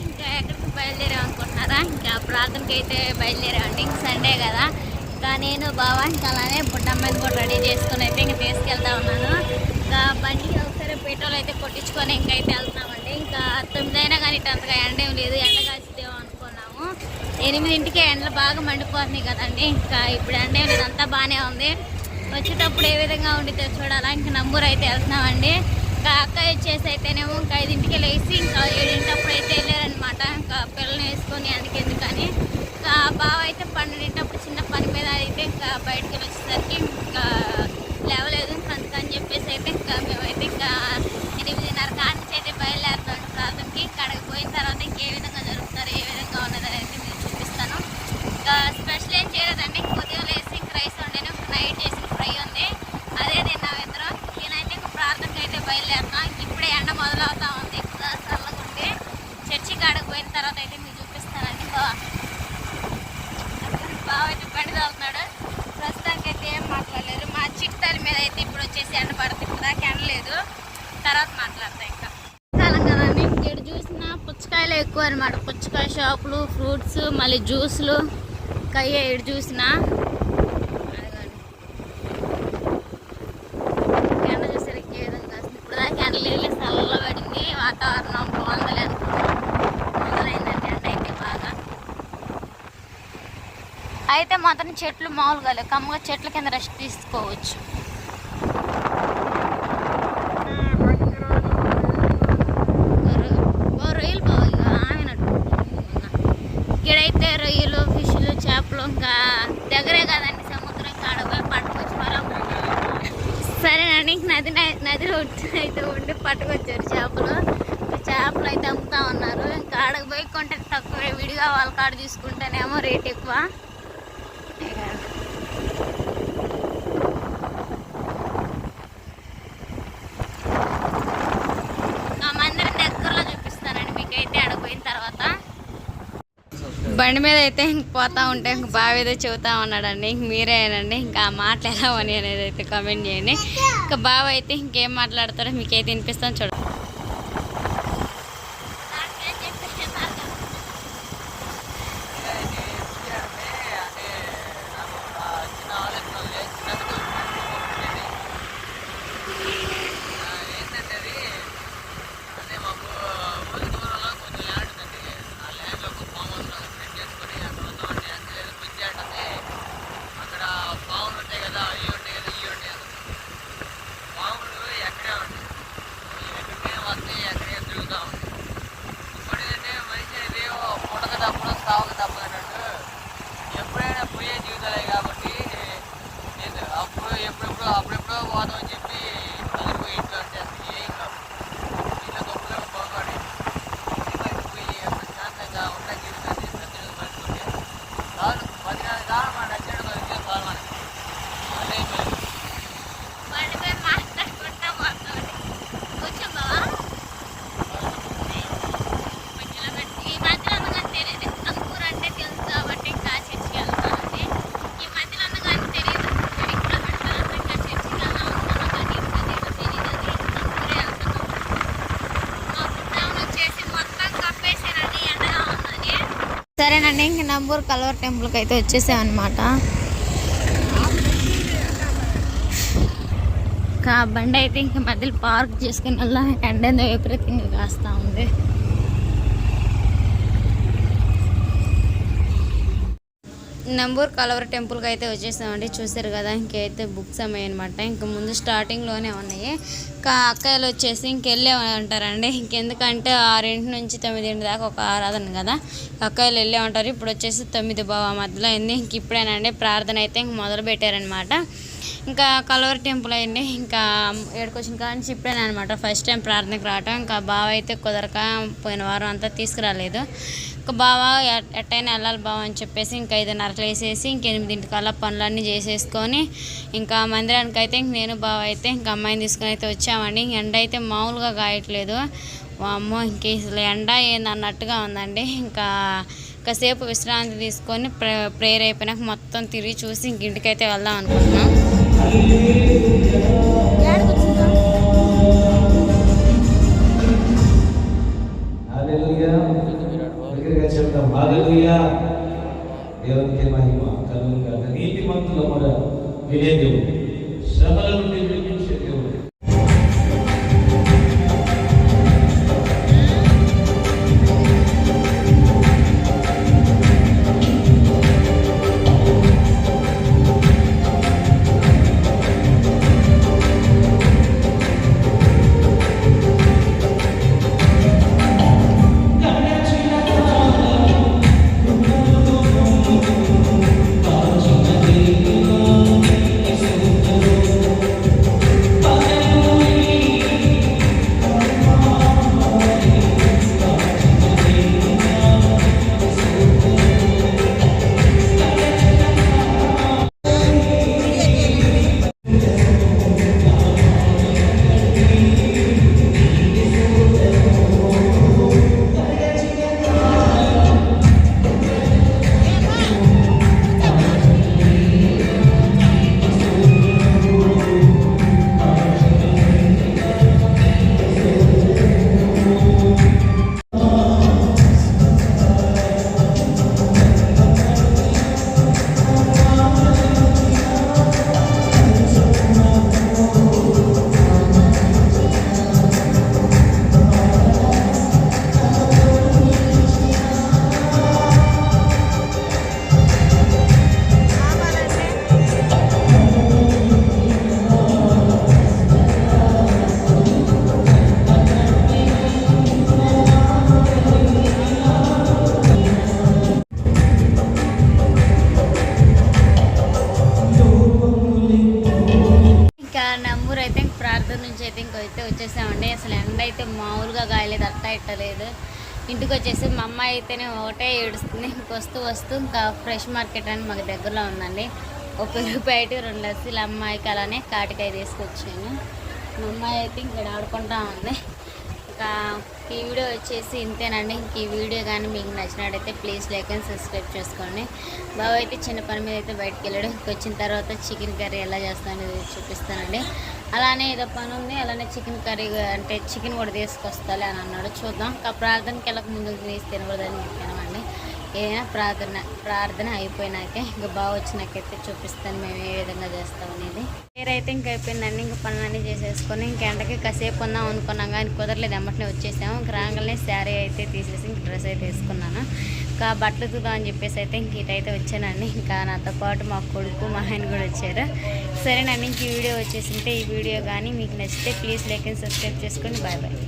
ఇంకా ఎక్కడికి బయలుదేరాం అనుకుంటున్నారా? ఇంకా ప్రార్థనకి అయితే బయలుదేరామండి. ఇంక సండే కదా. ఇంకా నేను బావా ఇంకా అలానే బుడ్డమ్మని కూడా రెడీ చేసుకుని అయితే ఇంకా తీసుకెళ్తా ఉన్నాను. ఇంకా బండి ఒకసారి పెట్రోల్ అయితే కొట్టించుకొని ఇంకైతే వెళ్తున్నామండి. ఇంకా తొమ్మిదైనా కానీ ఇటు అంతగా ఎండ ఏం లేదు. ఎండ కాల్చిదేమో అనుకున్నాము. ఎనిమిదింటికి ఎండలు బాగా మండిపోతున్నాయి కదండి. ఇంకా ఇప్పుడు ఎండ ఏం లేదు. అంతా బాగానే ఉంది. వచ్చేటప్పుడు ఏ విధంగా ఉండితే చూడాలా. ఇంకా నంబూరు అయితే వెళ్తున్నామండి. ఇంకా అక్క వచ్చేసి అయితేనేమో ఇంకా ఐదింటికి లేచి ఇంకా ఏడింటప్పుడు అయితే వెళ్ళారనమాట ఇంకా పిల్లల్ని వేసుకొని అందుకెందుకని ఇంకా బావ అయితే పన్నెండింటప్పుడు చిన్న పని మీద అయితే ఇంకా బయటకు వెళ్ళి వచ్చేసరికి ఇంకా లేవలేదు ఇంకా అందుకని చెప్పేసి అయితే ఇంకా మేమైతే ఇంకా ఎనిమిదిన్నర కాడి నుంచి అయితే బయలుదేరుతాం ప్రాంతంకి ఇక్కడికి పోయిన తర్వాత ఇంకే విధంగా జరుగుతారు ఏ విధంగా ఉన్నది అయితే నేను చూపిస్తాను ఇంకా స్పెషల్ ఏం చేయలేదండి ఉదయం లేసి ఇంక రైస్ వండాను నైట్ చేసిన ఫ్రై ఉంది అదే తిన్నాం ఇద్దరం నేనైతే ఇంక ప్రార్థనకి అయితే బయలుదేరుతాం ఇప్పుడే ఎండ మొదలవుతా ఉంది ఇంకా చల్లగా ఉంటే చర్చి కాడకు పోయిన తర్వాత అయితే మీకు చూపిస్తానండి బావ బావ అయితే బండి తాగుతున్నాడు ప్రస్తుతానికి అయితే ఏం మాట్లాడలేదు మా చిట్టాల మీద అయితే ఇప్పుడు వచ్చేసి ఎండ పడుతుంది ఇప్పుడు దాకా ఎండలేదు తర్వాత మాట్లాడతా ఇంకా కాలం కదండి ఇక్కడ చూసిన పుచ్చకాయలు ఎక్కువ అనమాట పుచ్చకాయ షాపులు ఫ్రూట్స్ మళ్ళీ జ్యూస్లు. కయ్య ఏడు చూసినా. అదిగోండి. ఎండ చూసరికి ఏ విధంగా వస్తుంది ఇప్పుడు దాకా ఎండ లేదు చల్లగా పడింది వాతావరణం బాగుందలేదు మొదలైందండి ఎండ అయితే బాగా. అయితే మాత్రం చెట్లు మామూలుగా లేవు. కమ్మగా చెట్ల కింద రెస్ట్ తీసుకోవచ్చు. ఇంకా దగ్గరే కదండి సముద్రం కాడపోయి పట్టుకొచ్చి సరేనండి నది నదిలో ఉంటే అయితే ఉండి పట్టుకొచ్చారు చేపలు. చేపలు అయితే అమ్ముతా ఉన్నారు. ఇంకా ఆడకు పోయి కొంటే తక్కువ. విడిగా వాళ్ళ కాడ తీసుకుంటేనేమో రేట్ ఎక్కువ ఆ మందిరం దగ్గరలో చూపిస్తానండి మీకైతే ఆడ పోయిన తర్వాత బండి మీద అయితే ఇంక పోతా ఉంటే ఇంక బావి ఏదో చెబుతా ఉన్నాడండి. ఇంక మీరేనండి ఇంకా మాట్లాడమని అనేది అయితే కామెంట్ చేయండి. ఇంకా బావ అయితే ఇంకేం మాట్లాడతారో మీకైతే వినిపిస్తాను చూడండి. సరేనండి ఇంక నంబూరు కలవర్ టెంపుల్కి అయితే వచ్చేసామన్నమాట. బండి అయితే ఇంక మధ్యలో పార్క్ చేసుకుని వల్ల ఎండ విపరీతంగా కాస్తా ఉంది. నంబూర్ కలవర టెంపుల్కి అయితే వచ్చేసామండి. చూసారు కదా ఇంకైతే బుక్స్ అమ్మాయి అనమాట ఇంకా ముందు స్టార్టింగ్లోనే ఉన్నాయి. ఇంకా అక్కలు వచ్చేసి ఇంకెళ్ళే ఉంటారండి ఇంకెందుకంటే ఆరింటి నుంచి తొమ్మిదింటి దాకా ఒక ఆరాధన కదా. అక్కలు వెళ్ళే ఉంటారు ఇప్పుడు వచ్చేసి తొమ్మిది బావ మధ్యలో అయింది. ఇంక ఇప్పుడేనండి ప్రార్థన అయితే ఇంక మొదలు పెట్టారనమాట ఇంకా కలవరి టెంపుల్ అయింది. ఇంకా ఏడుకొచ్చిన కానీ చెప్పాను అనమాట ఫస్ట్ టైం ప్రార్థనకి రావటం. ఇంకా బావ అయితే కుదరక పోయిన వారం అంతా తీసుకురాలేదు. ఇంకా బావ ఎ- ఎట్టయినా వెళ్ళాలి బావ అని చెప్పేసి ఇంకా ఐదున్నరకు వేసేసి ఇంక ఎనిమిదింటికల్లా పనులన్నీ చేసేసుకొని ఇంకా మందిరానికి అయితే ఇంక నేను బావ అయితే ఇంకా అమ్మాయిని తీసుకొని అయితే వచ్చామండి. ఎండ అయితే మామూలుగా కాయట్లేదు. అమ్మో ఇంక అసలు ఎండ ఏందన్నట్టుగా ఉందండి. ఇంకా కాసేపు విశ్రాంతి తీసుకొని ప్రే ప్రేయర్ అయిపోయినాక మొత్తం తిరిగి చూసి ఇంక ఇంటికైతే వెళ్దాం అనుకుంటున్నాం. Hallelujah. దగ్గరగా చెప్తాం హాలెలూయా దేవునికి మహిమ కలుగును నీతిమంతుల మొర వినే దేవుడు మామూలుగా గాయలేదు అట్ట ఇట్టలేదు ఇంటికి వచ్చేసి మా అమ్మాయి అయితేనే ఒకటే ఏడుస్తుంది. వస్తూ వస్తూ ఇంకా ఫ్రెష్ మార్కెట్ అని మాకు దగ్గరలో ఉందండి. ఒక రూపాయి రెండు లస్సీలు అమ్మాయికి అలానే కాటికాయ తీసుకొచ్చాను. మా అమ్మాయి అయితే ఇక్కడ ఆడుకుంటా ఉంది. ఇంకా ఈ వీడియో వచ్చేసి ఇంతేనండి. ఇంక ఈ వీడియో కానీ మీకు నచ్చినట్టయితే ప్లీజ్ లైక్ అండ్ సబ్స్క్రైబ్ చేసుకోండి. బాబు అయితే చిన్న పని మీద అయితే బయటకు వెళ్ళాడు. వచ్చిన తర్వాత చికెన్ కర్రీ ఎలా చేస్తానో చూపిస్తానండి. అలానే ఏదో పని ఉంది అలానే చికెన్ కర్రీ అంటే చికెన్ కూడా తీసుకొస్తాలే అని అన్నాడు. చూద్దాం. ప్రార్థనకి వెళ్ళక ముందు తీసి తినకూడదని చెప్పామండి ఏదైనా ప్రార్థన ప్రార్థన అయిపోయినాకే ఇంకా బాగా వచ్చినాకైతే చూపిస్తాను మేము ఏ విధంగా చేస్తాం అనేది. అయితే ఇంక అయిపోయిందండి. ఇంకా పనులన్నీ చేసేసుకొని ఇంక ఎండకి కాసేపు ఉందాం అనుకున్నాం కానీ కుదరలేదు. ఎమ్మటనే వచ్చేసాము. ఇంక రాగానే శారీ అయితే తీసేసి ఇంక డ్రెస్ అయితే వేసుకున్నాను. ఇంకా బట్టలు చూద్దాం అని చెప్పేసి అయితే ఇంక ఇటైతే వచ్చానండి. ఇంకా నాతో పాటు మా కొడుకు మా ఆయన కూడా వచ్చారు. సరేనండి ఇంక ఈ వీడియో వచ్చేసింటే ఈ వీడియో కానీ మీకు నచ్చితే ప్లీజ్ లైక్ అండ్ సబ్స్క్రైబ్ చేసుకోండి బాయ్ బాయ్